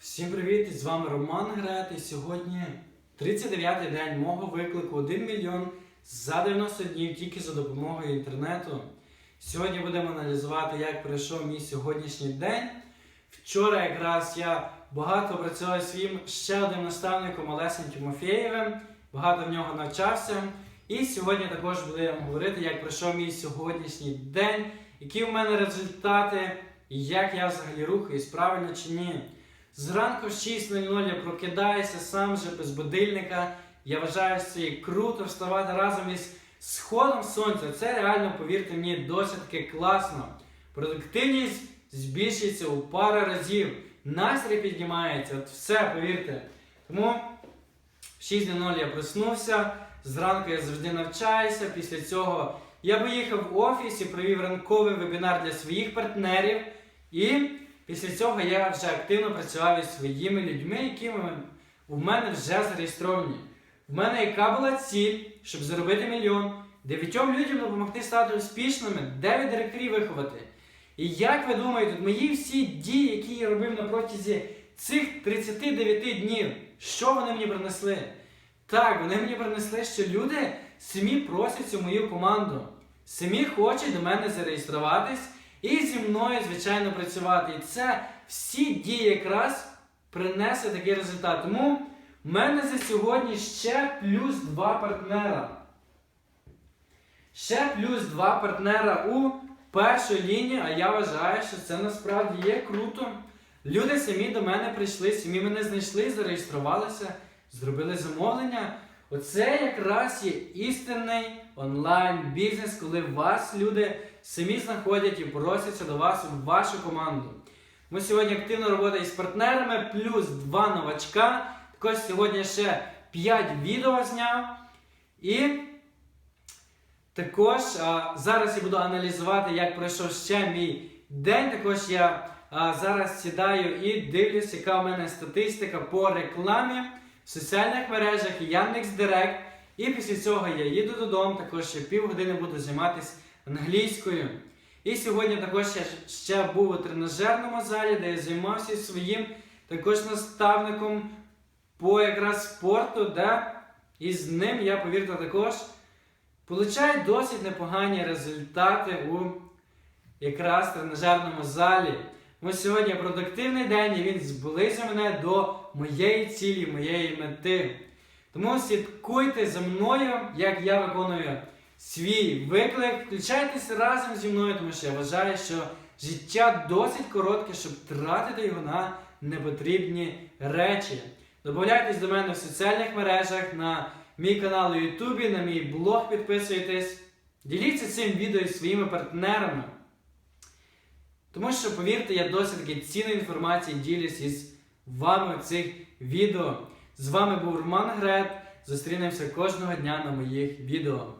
Всім привіт! З вами Роман Грет і сьогодні 39-й день мого виклику 1 мільйон за 90 днів тільки за допомогою інтернету. Сьогодні будемо аналізувати, як пройшов мій сьогоднішній день. Вчора якраз я багато працював своїм ще одним наставником Олесем Тимофєєвим, багато в нього навчався. І сьогодні також будемо говорити, як пройшов мій сьогоднішній день, які в мене результати, і як я взагалі рухаюсь, правильно чи ні. Зранку в 6.00 я прокидаюся сам же без будильника. Я вважаю, що це круто вставати разом із сходом сонця. Це реально, повірте мені, досить таки класно. Продуктивність збільшується у пару разів. Настрій піднімається, от все, повірте. Тому в 6.00 я проснувся. Зранку я завжди навчаюся. Після цього я поїхав в офіс і провів ранковий вебінар для своїх партнерів. І після цього я вже активно працював із своїми людьми, які у мене вже зареєстровані. В мене яка була ціль, щоб заробити мільйон, дев'ятьом людям допомогти стати успішними, дев'ять директорів виховати. І як ви думаєте, мої всі дії, які я робив на протязі цих 39 днів, що вони мені принесли? Так, вони мені принесли, що люди самі просять цю мою команду, самі хочуть до мене зареєструватись і зі мною, звичайно, працювати. І це всі дії якраз принесли такий результат. Тому в мене за сьогодні ще плюс два партнера. Ще плюс два партнера у першій лінії, а я вважаю, що це насправді є круто. Люди самі до мене прийшли, самі мене знайшли, зареєструвалися, зробили замовлення. Оце якраз є істинний онлайн-бізнес, коли вас люди самі знаходять і просяться до вас у вашу команду. Ми сьогодні активно роботи із партнерами, плюс два новачка. Також сьогодні ще 5 відео зняв. І також а, зараз я буду аналізувати, як пройшов ще мій день. Також я а, зараз сідаю і дивлюсь, яка в мене статистика по рекламі в соціальних мережах Яндекс.Директ. І після цього я їду додому, також ще півгодини буду займатися англійською. І сьогодні також я ще був у тренажерному залі, де я займався своїм також наставником по якраз спорту, де і з ним я, повірте, також получаю досить непогані результати у якраз тренажерному залі. Тому сьогодні продуктивний день і він зблизив мене до моєї цілі, моєї мети. Тому слідкуйте за мною, як я виконую свій виклик. Включайтеся разом зі мною, тому що я вважаю, що життя досить коротке, щоб тратити його на непотрібні речі. Добавляйтесь до мене в соціальних мережах, на мій канал у Ютубі, на мій блог підписуйтесь. Діліться цим відео зі своїми партнерами. Тому що, повірте, я досить таки цінну інформацію ділюсь із вами в цих відео. З вами був Роман Грет. Зустрінемося кожного дня на моїх відео.